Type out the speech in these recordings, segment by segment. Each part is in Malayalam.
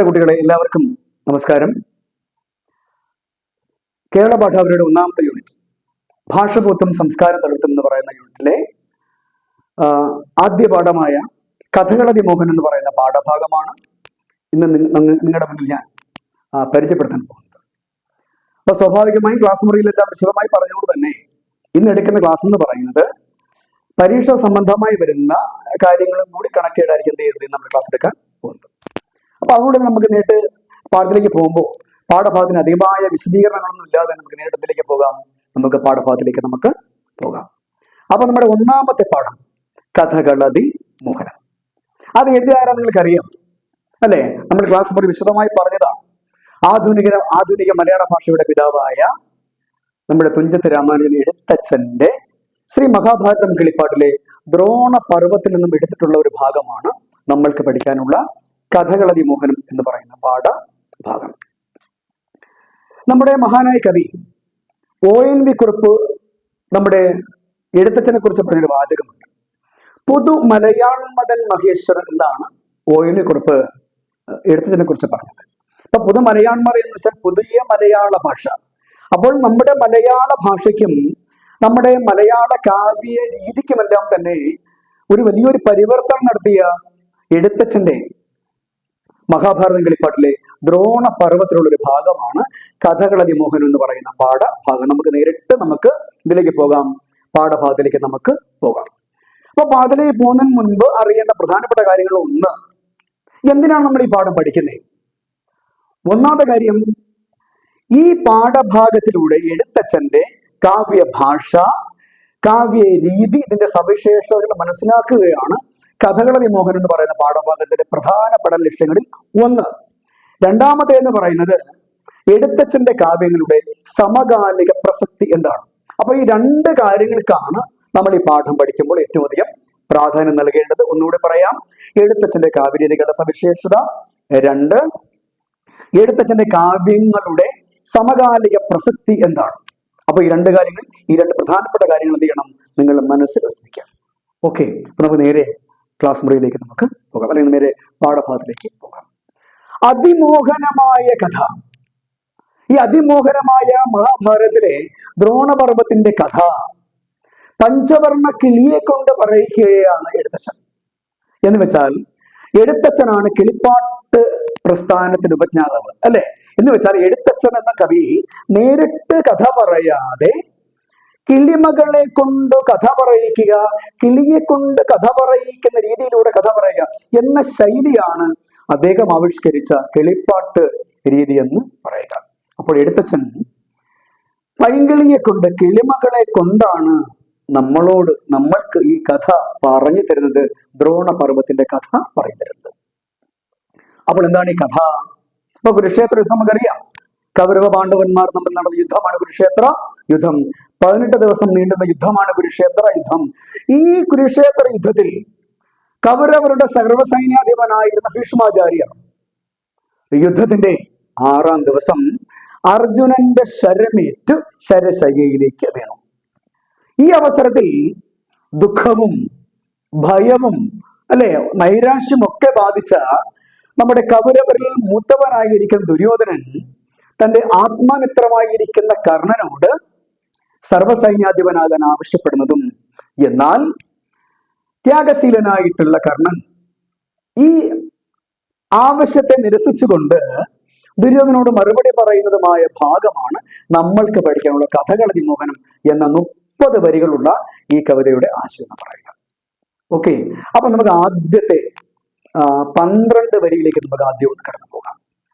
പ്രിയപ്പെട്ട കുട്ടികളെ എല്ലാവർക്കും നമസ്കാരം. കേരള പാഠാവലിയുടെ ഒന്നാമത്തെ യൂണിറ്റ് ഭാഷബോധം സംസ്കാരം തളർത്തും എന്ന് പറയുന്ന യൂണിറ്റിലെ ആദ്യ പാഠമായ കഥകളതി മോഹൻ എന്ന് പറയുന്ന പാഠഭാഗമാണ് ഇന്ന് നിങ്ങളുടെ മുന്നിൽ ഞാൻ പരിചയപ്പെടുത്താൻ പോകുന്നത്. അപ്പൊ സ്വാഭാവികമായും ക്ലാസ് മുറിയിലെല്ലാം വിശദമായി പറഞ്ഞുകൊണ്ട് തന്നെ ഇന്ന് എടുക്കുന്ന ക്ലാസ് എന്ന് പറയുന്നത് പരീക്ഷ സംബന്ധമായി വരുന്ന കാര്യങ്ങളും കൂടി കണക്റ്റഡ് ആയിരിക്കും എന്ത് ചെയ്യുന്നത് നമ്മൾ ക്ലാസ് എടുക്കാൻ പോകുന്നത്. അപ്പൊ അതുകൊണ്ട് നമുക്ക് നേരിട്ട് പാഠത്തിലേക്ക് പോകുമ്പോൾ പാഠഭാഗത്തിന് അധികമായ വിശദീകരണങ്ങളൊന്നും ഇല്ലാതെ നമുക്ക് നേരിട്ടത്തിലേക്ക് പോകാം? നമുക്ക് പാഠഭാഗത്തിലേക്ക് നമുക്ക് പോകാം. അപ്പൊ നമ്മുടെ ഒന്നാമത്തെ പാഠം കഥകളതി മോഹനം. അത് എഴുതിയ ആരാ നിങ്ങൾക്കറിയാം? അല്ലേ? നമ്മൾ ക്ലാസ് മുറി വിശദമായി പറഞ്ഞതാണ് ആധുനിക ആധുനിക മലയാള ഭാഷയുടെ പിതാവായ നമ്മുടെ തുഞ്ചത്ത് രാമാനുജൻ എഴുത്തച്ഛന്റെ ശ്രീ മഹാഭാരതം കിളിപ്പാട്ടിലെ ദ്രോണ പർവത്തിൽ നിന്നും എടുത്തിട്ടുള്ള ഒരു ഭാഗമാണ് നമ്മൾക്ക് പഠിക്കാനുള്ള കഥകളതി മോഹനം എന്ന് പറയുന്ന പാഠഭാഗം നമ്മുടെ മഹാനായ കവി ഒ എൻ വി കുറിപ്പ് നമ്മുടെ എഴുത്തച്ഛനെ കുറിച്ച് പറഞ്ഞൊരു വാചകമുണ്ട്. പുതു മലയാൺമതൻ മഹേശ്വരൻ എന്നാണ് ഒ എൻ വി കുറിപ്പ് എഴുത്തച്ഛനെ കുറിച്ച് പറഞ്ഞത്. അപ്പൊ പുതു മലയാൺമത എന്ന് വെച്ചാൽ പുതിയ മലയാള ഭാഷ. അപ്പോൾ നമ്മുടെ മലയാള ഭാഷയ്ക്കും നമ്മുടെ മലയാള കാവ്യ രീതിക്കുമെല്ലാം തന്നെ ഒരു വലിയൊരു പരിവർത്തനം നടത്തിയ എഴുത്തച്ഛന്റെ മഹാഭാരതം കളിപ്പാട്ടിലെ ദ്രോണ പർവത്തിലുള്ള ഒരു ഭാഗമാണ് കഥകളതി മോഹൻ എന്ന് പറയുന്ന പാഠഭാഗം നമുക്ക് നേരിട്ട് നമുക്ക് ഇതിലേക്ക് പോകാം. പാഠഭാഗത്തിലേക്ക് നമുക്ക് പോകാം. അപ്പൊ പാഠത്തിലേക്ക് പോകുന്നതിന് മുൻപ് അറിയേണ്ട പ്രധാനപ്പെട്ട കാര്യങ്ങൾ ഒന്ന്. എന്തിനാണ് നമ്മൾ ഈ പാഠം പഠിക്കുന്നത് ഒന്നാമത്തെ കാര്യം ഈ പാഠഭാഗത്തിലൂടെ എഴുത്തച്ഛന്റെ കാവ്യ ഭാഷ കാവ്യ രീതി ഇതിന്റെ സവിശേഷതകൾ മനസ്സിലാക്കുകയാണ് കഥകളതി മോഹൻ എന്ന് പറയുന്ന പാഠഭാഗത്തിന്റെ പ്രധാനപ്പെട്ട ലക്ഷ്യങ്ങളിൽ ഒന്ന്. രണ്ടാമത്തെ എന്ന് പറയുന്നത് എഴുത്തച്ഛന്റെ കാവ്യങ്ങളുടെ സമകാലിക പ്രസക്തി എന്താണ്? അപ്പൊ ഈ രണ്ട് കാര്യങ്ങൾക്കാണ് നമ്മൾ ഈ പാഠം പഠിക്കുമ്പോൾ ഏറ്റവും അധികം പ്രാധാന്യം നൽകേണ്ടത്. ഒന്നുകൂടി പറയാം. എഴുത്തച്ഛന്റെ കാവ്യരീതികളുടെ സവിശേഷത രണ്ട്. എഴുത്തച്ഛന്റെ കാവ്യങ്ങളുടെ സമകാലിക പ്രസക്തി എന്താണ്? അപ്പൊ ഈ രണ്ട് കാര്യങ്ങൾ ഈ രണ്ട് പ്രധാനപ്പെട്ട കാര്യങ്ങൾ എന്ത് ചെയ്യണം? നിങ്ങൾ മനസ്സിൽ വെച്ചിരിക്കുക. ഓക്കെ. നമുക്ക് നേരെ ക്ലാസ് മുറിയിലേക്ക് നമുക്ക് പോകാം. അല്ലെങ്കിൽ നേരെ പാഠഭാഗത്തിലേക്ക് പോകാം. അതിമോഹനമായ കഥ. ഈ അതിമോഹനമായ മഹാഭാരതത്തിലെ ദ്രോണപർവത്തിന്റെ കഥ പഞ്ചവർണ കിളിയെ കൊണ്ട് പറയിക്കുകയാണ് എഴുത്തച്ഛൻ. എന്ന് വെച്ചാൽ എഴുത്തച്ഛനാണ് കിളിപ്പാട്ട് പ്രസ്ഥാനത്തിന് ഉപജ്ഞാതാവ് അല്ലെ? എന്ന് വെച്ചാൽ എഴുത്തച്ഛൻ എന്ന കവി നേരിട്ട് കഥ പറയാതെ കിളിമകളെ കൊണ്ട് കഥ പറയിക്കുക കിളിയെ കൊണ്ട് കഥ പറയിക്കുന്ന രീതിയിലൂടെ കഥ പറയുക എന്ന ശൈലിയാണ് അദ്ദേഹം ആവിഷ്കരിച്ച കിളിപ്പാട്ട് രീതി എന്ന് പറയുക. അപ്പോൾ എഴുത്തച്ഛൻ പൈങ്കിളിയെ കൊണ്ട് കിളിമകളെ കൊണ്ടാണ് നമ്മളോട് നമ്മൾക്ക് ഈ കഥ പറഞ്ഞു തരുന്നത് ദ്രോണ പർവത്തിന്റെ കഥ പറഞ്ഞു തരുന്നത്. അപ്പോൾ എന്താണ് ഈ കഥ? അപ്പൊ കുരുക്ഷേത്ര നമുക്കറിയാം. കൗരവ പാണ്ഡവന്മാർ തമ്മിൽ നടന്ന യുദ്ധമാണ് കുരുക്ഷേത്ര യുദ്ധം. പതിനെട്ട് ദിവസം നീണ്ടുന്ന യുദ്ധമാണ് കുരുക്ഷേത്ര യുദ്ധം. ഈ കുരുക്ഷേത്ര യുദ്ധത്തിൽ കൗരവരുടെ സർവസൈന്യാധിപനായിരുന്ന ഭീഷ്മാചാര്യർ യുദ്ധത്തിന്റെ ആറാം ദിവസം അർജുനന്റെ ശരമേറ്റ് ശരശയ്യയിലേക്ക് വേണം. ഈ അവസരത്തിൽ ദുഃഖവും ഭയവും അല്ലെ നൈരാശ്യമൊക്കെ ബാധിച്ച നമ്മുടെ കൗരവരിൽ മൂത്തവനായിരിക്കുന്ന ദുര്യോധനൻ തന്റെ ആത്മനിത്രമായിരിക്കുന്ന കർണനോട് സർവസൈന്യാധിപനാകാൻ ആവശ്യപ്പെടുന്നതും എന്നാൽ ത്യാഗശീലനായിട്ടുള്ള കർണൻ ഈ ആവശ്യത്തെ നിരസിച്ചുകൊണ്ട് ദുര്യോധനോട് മറുപടി പറയുന്നതുമായ ഭാഗമാണ് നമ്മൾക്ക് പഠിക്കാനുള്ള കഥകളി മോഹനം എന്ന മുപ്പത് വരികളുള്ള ഈ കവിതയുടെ ആശയം എന്ന് പറയുക. ഓക്കെ അപ്പൊ നമുക്ക് ആദ്യത്തെ പന്ത്രണ്ട് വരിയിലേക്ക് നമുക്ക് ആദ്യം ഒന്ന് കടന്നു.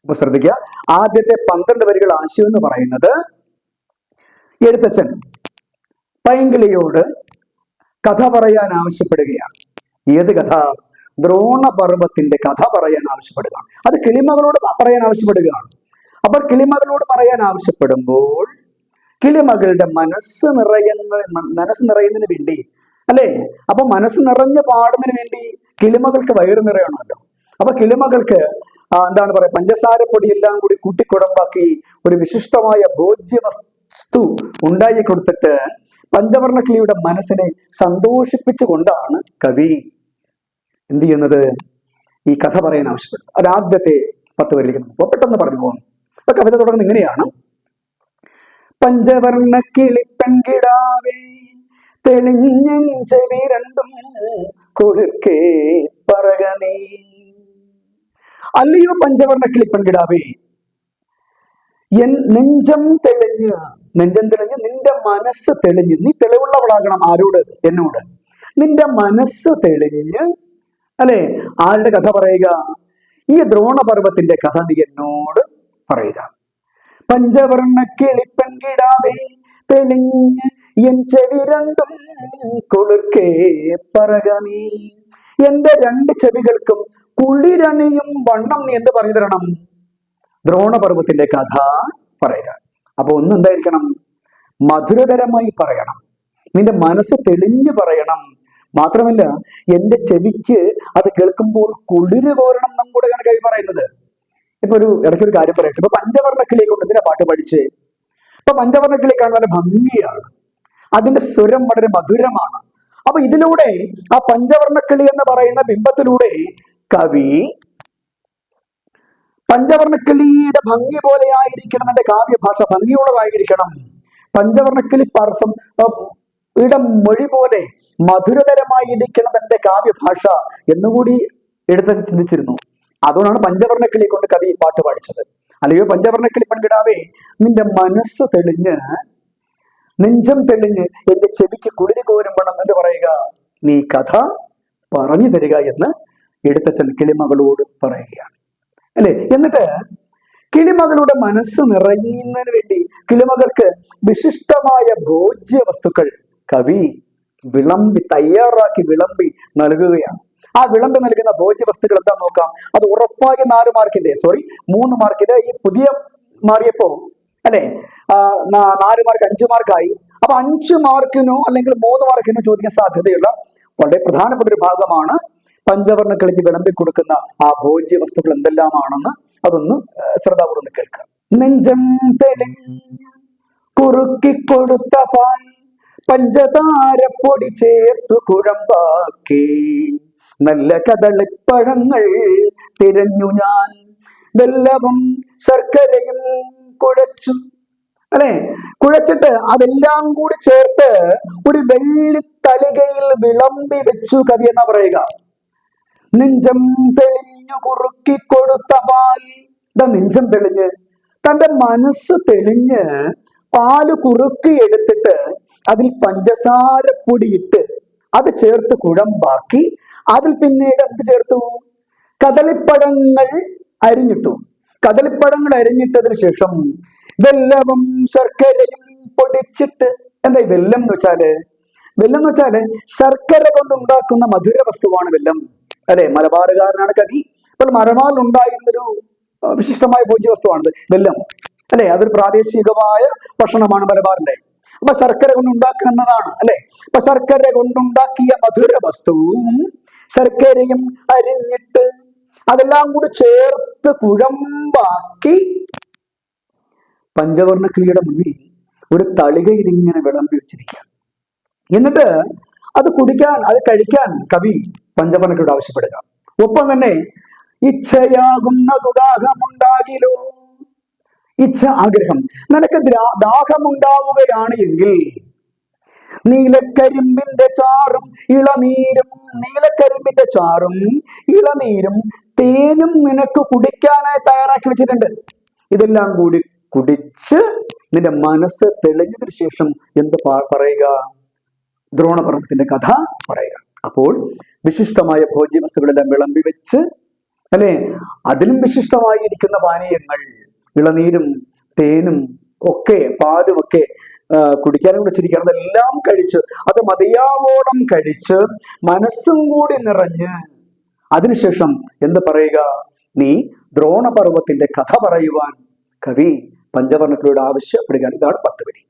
അപ്പൊ ശ്രദ്ധിക്കുക. ആദ്യത്തെ പന്ത്രണ്ട് വരികൾ ആശയം എന്ന് പറയുന്നത് എഴുത്തച്ഛൻ പൈങ്കിളിയോട് കഥ പറയാൻ ആവശ്യപ്പെടുകയാണ്. ഏത് കഥ? ദ്രോണപർവത്തിന്റെ കഥ പറയാൻ ആവശ്യപ്പെടുകയാണ്. അത് കിളിമകളോട് പറയാൻ ആവശ്യപ്പെടുകയാണ്. അപ്പോൾ കിളിമകളോട് പറയാൻ ആവശ്യപ്പെടുമ്പോൾ കിളിമകളുടെ മനസ്സ് നിറയുന്ന മനസ്സ് നിറയുന്നതിന് വേണ്ടി അല്ലേ? അപ്പൊ മനസ്സ് നിറഞ്ഞ് പാടുന്നതിന് വേണ്ടി കിളിമകൾക്ക് വയറ് നിറയണമല്ലോ. അപ്പൊ കിളിമകൾക്ക് എന്താണ് പറയാ പഞ്ചസാര പൊടിയെല്ലാം കൂടി കൂട്ടിക്കുടമ്പാക്കി ഒരു വിശിഷ്ടമായ ഭോജ്യ വസ്തു ഉണ്ടാക്കി കൊടുത്തിട്ട് പഞ്ചവർണ കിളിയുടെ മനസ്സിനെ സന്തോഷിപ്പിച്ചുകൊണ്ടാണ് കവി എന്ത് ചെയ്യുന്നത്? ഈ കഥ പറയാൻ ആവശ്യപ്പെടുന്നത്. അത് ആദ്യത്തെ പത്ത് വരിലേക്ക് നോക്കുമ്പോൾ പെട്ടെന്ന് പറഞ്ഞു പോകും അപ്പൊ കവിത തുടങ്ങുന്നത് ഇങ്ങനെയാണ്. പഞ്ചവർണ കിളിപ്പെൺകിടാവേ തെളിഞ്ഞെഞ്ചവി രണ്ടും കൊഴുക്കേ പറക നീ അല്ലയോ പഞ്ചവർണ കിളിപ്പെൺകിടാവേ എൻ നെഞ്ചം തെളിഞ്ഞ് നെഞ്ചം തെളിഞ്ഞ് നിന്റെ മനസ്സ് തെളിഞ്ഞ്. നീ തെളിവുള്ളവളാകണം ആരോട്? എന്നോട്. നിന്റെ മനസ്സ് തെളിഞ്ഞ് അല്ലെ? ആരുടെ കഥ പറയുക? ഈ ദ്രോണപർവത്തിന്റെ കഥ നീ എന്നോട് പറയുക. പഞ്ചവർണ കിളിപ്പെൺകിടാവേ തെളിഞ്ഞ് എൻ ചെവി രണ്ടും കൊളുക്കേ പറക നീ. എന്റെ രണ്ട് ചെവികൾക്കും കുളിരണിയും വണ്ണം നീ എന്ത് പറഞ്ഞു തരണം? ദ്രോണപർവത്തിന്റെ കഥ പറയുക. അപ്പൊ ഒന്ന് എന്തായിരിക്കണം? മധുരതരമായി പറയണം. നിന്റെ മനസ്സ് തെളിഞ്ഞു പറയണം. മാത്രമല്ല എന്റെ ചെവിക്ക് അത് കേൾക്കുമ്പോൾ കുളിര് കോരണം എന്നും കൂടെയാണ് കവി പറയുന്നത്. ഇപ്പൊ ഒരു ഇടയ്ക്കൊരു കാര്യം പറയട്ടെ. ഇപ്പൊ പഞ്ചവർണക്കിളിയെ കൊണ്ട് എന്തിനാ പാട്ട് പഠിച്ച്? ഇപ്പൊ പഞ്ചവർണക്കിളി കാണാൻ വളരെ ഭംഗിയാണ്. അതിന്റെ സ്വരം വളരെ മധുരമാണ്. അപ്പൊ ഇതിലൂടെ ആ പഞ്ചവർണക്കിളി എന്ന് പറയുന്ന ബിംബത്തിലൂടെ കവി പഞ്ചവർണക്കിളിയുടെ ഭംഗി പോലെ ആയിരിക്കണം എന്റെ കാവ്യഭാഷ ഭംഗിയുള്ളതായിരിക്കണം. പഞ്ചവർണക്കിളി പാർസം ഇടം മൊഴി പോലെ മധുരതരമായി ഇരിക്കണം തന്റെ കാവ്യഭാഷ എന്നുകൂടി എടുത്ത് ചിന്തിച്ചിരുന്നു. അതുകൊണ്ടാണ് പഞ്ചവർണക്കിളി കൊണ്ട് കവി പാട്ട് പാടിച്ചത്. അല്ലയോ പഞ്ചവർണക്കിളി പെൺകിടാവേ നിന്റെ മനസ്സ് തെളിഞ്ഞ് നെഞ്ചം തെളിഞ്ഞ് എന്റെ ചെവിക്ക് കുളിര് കോരുമ്പണം എന്ന് പറയുക. നീ കഥ പറഞ്ഞു തരിക എന്ന് എഴുത്തച്ഛൻ കിളിമകളോട് പറയുകയാണ്. അല്ലെ? എന്നിട്ട് കിളിമകളുടെ മനസ്സ് നിറയുന്നതിന് വേണ്ടി കിളിമകൾക്ക് വിശിഷ്ടമായ ഭോജ്യ വസ്തുക്കൾ കവി വിളമ്പി തയ്യാറാക്കി വിളമ്പി നൽകുകയാണ്. ആ വിളമ്പി നൽകുന്ന ഭോജ്യ വസ്തുക്കൾ എന്താ നോക്കാം? അത് ഉറപ്പായി നാല് മാർക്കിന്റെ സോറി മൂന്ന് മാർക്കിന്റെ ഈ പുതിയ മാറിയപ്പോ അല്ലെ? നാല് മാർക്ക് അഞ്ചു മാർക്കായി. അപ്പൊ അഞ്ച് മാർക്കിനോ അല്ലെങ്കിൽ മൂന്ന് മാർക്കിനോ ചോദിക്കാൻ സാധ്യതയുള്ള വളരെ പ്രധാനപ്പെട്ട ഒരു ഭാഗമാണ് പഞ്ചവർണ കളിച്ച് വിളമ്പി കൊടുക്കുന്ന ആ ഭോജ്യ വസ്തുക്കൾ എന്തെല്ലാമാണെന്ന് അതൊന്ന് ശ്രദ്ധാപൂർവം കേൾക്കുക. നെഞ്ചം തെളിഞ്ഞ് കുറുക്കി കൊടുത്ത പാൽ പഞ്ചതാരപ്പൊടി ചേർത്തു കുഴമ്പാക്കി. നല്ല കദളിപ്പഴങ്ങൾ തിരഞ്ഞു ഞാൻ. വെല്ലവും ശർക്കരയും കുഴച്ചു. അല്ലെ? കുഴച്ചിട്ട് അതെല്ലാം കൂടി ചേർത്ത് ഒരു വെള്ളി തളികയിൽ വിളമ്പി വെച്ചു കവി എന്നാ പറയുക. നെഞ്ചം തെളിഞ്ഞു കുറുക്കി കൊടുത്ത പാൽ നെഞ്ചം തെളിഞ്ഞ്. തന്റെ മനസ്സ് തെളിഞ്ഞ് പാൽ കുറുക്കി എടുത്തിട്ട് അതിൽ പഞ്ചസാര പൊടിയിട്ട് അത് ചേർത്ത് കുഴമ്പാക്കി. അതിൽ പിന്നീട് എന്ത് ചേർത്തു? കദളിപ്പഴങ്ങൾ അരിഞ്ഞിട്ടു. കദളിപ്പഴങ്ങൾ അരിഞ്ഞിട്ടതിന് ശേഷം വെല്ലവും ശർക്കരയും പൊടിച്ചിട്ട് എന്താ വെല്ലം എന്ന് വെച്ചാൽ? വെല്ലം എന്ന് വെച്ചാൽ ശർക്കര കൊണ്ട് ഉണ്ടാക്കുന്ന മധുര വസ്തുവാണ് വെല്ലം. അല്ലെ? മലബാറുകാരനാണ് കവി. അപ്പോൾ മലബാറിൽ ഉണ്ടായിരുന്നൊരു വിശിഷ്ടമായ പൂജ്യ വസ്തുവാണത് വെല്ലം അല്ലെ? അതൊരു പ്രാദേശികമായ ഭക്ഷണമാണ് മലബാറിന്റെ അപ്പൊ ശർക്കര കൊണ്ട് ഉണ്ടാക്കുന്നതാണ് അല്ലെ? അപ്പൊ ശർക്കര കൊണ്ടുണ്ടാക്കിയ മധുര വസ്തുവും ശർക്കരയും അരിഞ്ഞിട്ട് അതെല്ലാം കൂടി ചേർത്ത് കുഴമ്പാക്കി പഞ്ചവർണ കിളിയുടെ മുന്നിൽ ഒരു തളികയിൽ ഇങ്ങനെ വിളമ്പി വെച്ചിരിക്കുക എന്നിട്ട് അത് കുടിക്കാൻ അത് കഴിക്കാൻ കവി പഞ്ചപനക്കോട് ആവശ്യപ്പെടുക. ഒപ്പം തന്നെ ഇച്ഛയാകുന്ന ദുദാഹമുണ്ടാകിലോ ഇച്ഛ ആഗ്രഹം. നിനക്ക് ദാഹമുണ്ടാവുകയാണ് എങ്കിൽ നീലക്കരിമ്പിന്റെ ചാറും ഇളനീരും നീലക്കരിമ്പിന്റെ ചാറും ഇളനീരും തേനും നിനക്ക് കുടിക്കാനായി തയ്യാറാക്കി വെച്ചിട്ടുണ്ട്. ഇതെല്ലാം കൂടി കുടിച്ച് നിന്റെ മനസ്സ് തെളിഞ്ഞതിന് ശേഷം എന്ത് പറയുക? ദ്രോണപർവത്തിന്റെ കഥ പറയുക. അപ്പോൾ വിശിഷ്ടമായ ഭോജ്യ വസ്തുക്കളെല്ലാം വിളമ്പി വെച്ച് അല്ലെ? അതിലും വിശിഷ്ടമായിരിക്കുന്ന പാനീയങ്ങൾ ഇളനീരും തേനും ഒക്കെ പാലും ഒക്കെ കുടിക്കാനും കുടിച്ചിരിക്കണം അതെല്ലാം കഴിച്ച് അത് മതിയാവോളം കഴിച്ച് മനസ്സും കൂടി നിറഞ്ഞ് അതിനുശേഷം എന്ത് പറയുക? നീ ദ്രോണപർവത്തിന്റെ കഥ പറയുവാൻ കവി പഞ്ചവർണക്കിലൂടെ ആവശ്യപ്പെടുകയാണ്. ഇതാണ് പത്ത് വരി.